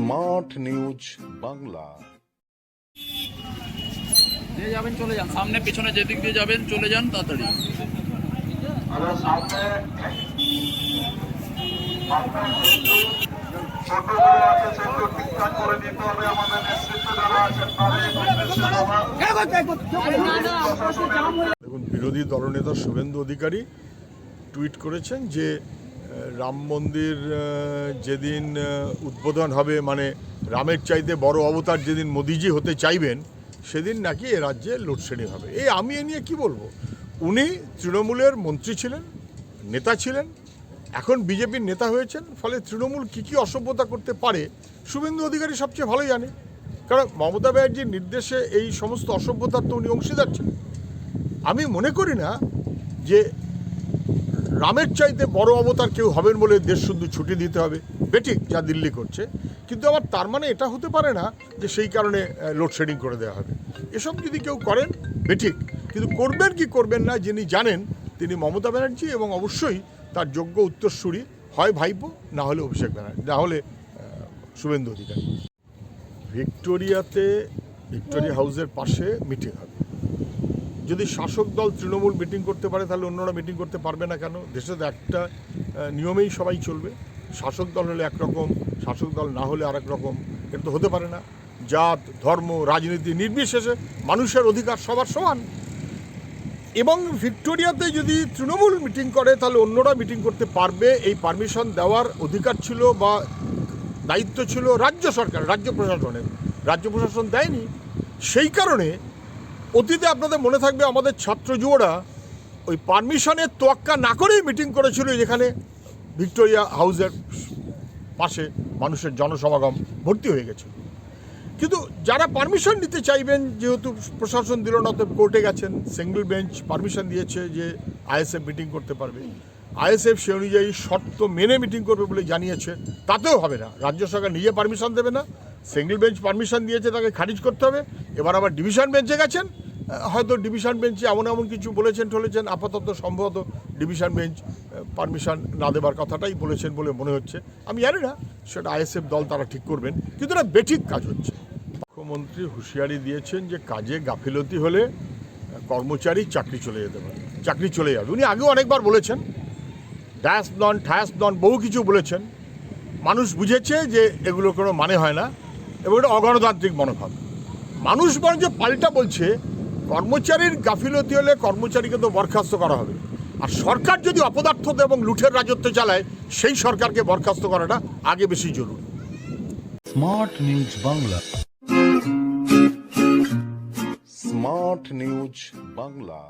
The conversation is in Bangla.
স্মার্ট নিউজ বাংলা যে যাবেন চলে যান। সামনে পেছনে যেদিক দিয়ে যাবেন চলে যান তাড়াতাড়ি। দেখুন বিরোধী দলনেতা শুভেন্দু অধিকারী টুইট করেছেন যে রাম মন্দির যেদিন উদ্বোধন হবে মানে রামের চাইতে বড় অবতার যেদিন মোদিজি হতে চাইবেন, সেদিন নাকি এ রাজ্যে লোডশেডিং হবে। এই আমি এ নিয়ে কি বলব? উনি তৃণমূলের মন্ত্রী ছিলেন, নেতা ছিলেন, এখন বিজেপির নেতা হয়েছেন, ফলে তৃণমূল কী কী অসভ্যতা করতে পারে, শুভেন্দু অধিকারী সবচেয়ে ভালো জানে। কারণ মমতা ব্যানার্জির নির্দেশে এই সমস্ত অসভ্যতার তো উনি অংশীদার ছিলেন। আমি মনে করি না যে রামের চাইতে বড় অবতার কেউ হবেন বলে দেশ শুধু ছুটি দিতে হবে। বেঠিক যা দিল্লি করছে। কিন্তু আবার তার মানে এটা হতে পারে না যে সেই কারণে লোডশেডিং করে দেওয়া হবে। এসব যদি কেউ করেন বেঠিক কিন্তু করবেন কি করবেন না যিনি জানেন, তিনি মমতা ব্যানার্জি এবং অবশ্যই তার যোগ্য উত্তরসূরি হয় ভাইপো, না হলে অভিষেক ব্যানার্জি, না হলে শুভেন্দু অধিকারী। ভিক্টোরিয়াতে, ভিক্টোরিয়া হাউসের পাশে মিটিং হবে। যদি শাসক দল তৃণমূল মিটিং করতে পারে, তাহলে অন্যরা মিটিং করতে পারবে না কেন? দেশে তো একটা নিয়মেই সবাই চলবে। শাসক দল হলে একরকম, শাসক দল না হলে আরেক রকম। এটা তো হতে পারে না। জাত, ধর্ম, রাজনীতি নির্বিশেষে মানুষের অধিকার সবার সমান। এবং ভিক্টোরিয়াতে যদি তৃণমূল মিটিং করে, তাহলে অন্যরা মিটিং করতে পারবে। এই পারমিশন দেওয়ার অধিকার ছিল বা দায়িত্ব ছিল রাজ্য সরকার রাজ্য প্রশাসনের। রাজ্য প্রশাসন দেয়নি। সেই কারণে অতীতে আপনাদের মনে থাকবে আমাদের ছাত্র যুবরা ওই পারমিশনের তোয়াক্কা না করেই মিটিং করেছিল যেখানে ভিক্টোরিয়া হাউসের পাশে মানুষের জনসমাগম ভর্তি হয়ে গেছিল। কিন্তু যারা পারমিশন নিতে চাইবেন, যেহেতু প্রশাসন দিল না তো কোর্টে গেছেন, সিঙ্গেল বেঞ্চ পারমিশন দিয়েছে যে আইএসএফ মিটিং করতে পারবে। আইএসএফ সে অনুযায়ী শর্ত মেনে মিটিং করবে বলে জানিয়েছে, তাতেও হবে না। রাজ্য সরকার নিজে পারমিশন দেবে না সিঙ্গেল বেঞ্চ পারমিশন দিয়েছে, তাকে খারিজ করতে হবে। এবার আবার ডিভিশন বেঞ্চে গেছেন। হয়তো ডিভিশন বেঞ্চে এমন এমন কিছু বলেছেন টলেছেন আপাতত সম্ভবত ডিভিশন বেঞ্চ পারমিশন না দেবার কথাটাই বলেছেন বলে মনে হচ্ছে। আমি জানি না, সেটা আইএসএফ দল তারা ঠিক করবেন, কিন্তু এটা বেঠিক কাজ হচ্ছে। মুখ্যমন্ত্রী হুঁশিয়ারি দিয়েছেন যে কাজে গাফিলতি হলে কর্মচারী চাকরি চলে যেতে পারে, চাকরি চলে যাবে। উনি আগেও অনেকবার বলেছেন ড্যাস নন ঠ্যাস নন বহু কিছু বলেছেন। মানুষ বুঝেছে যে এগুলো কোনো মানে হয় না। এবং এটা অগণতান্ত্রিক মনোভাব। মানুষ বরঞ্চ পাল্টা বলছে, কর্মচারীর গাফিলতি হলে কর্মচারীকে তো বরখাস্ত করা হবে। আর সরকার যদি অপদার্থতা এবং লুঠের রাজত্ব চালায়, সেই সরকারকে বরখাস্ত করাটা আগে বেশি জরুরি। Smart news Bangla. Smart news Bangla.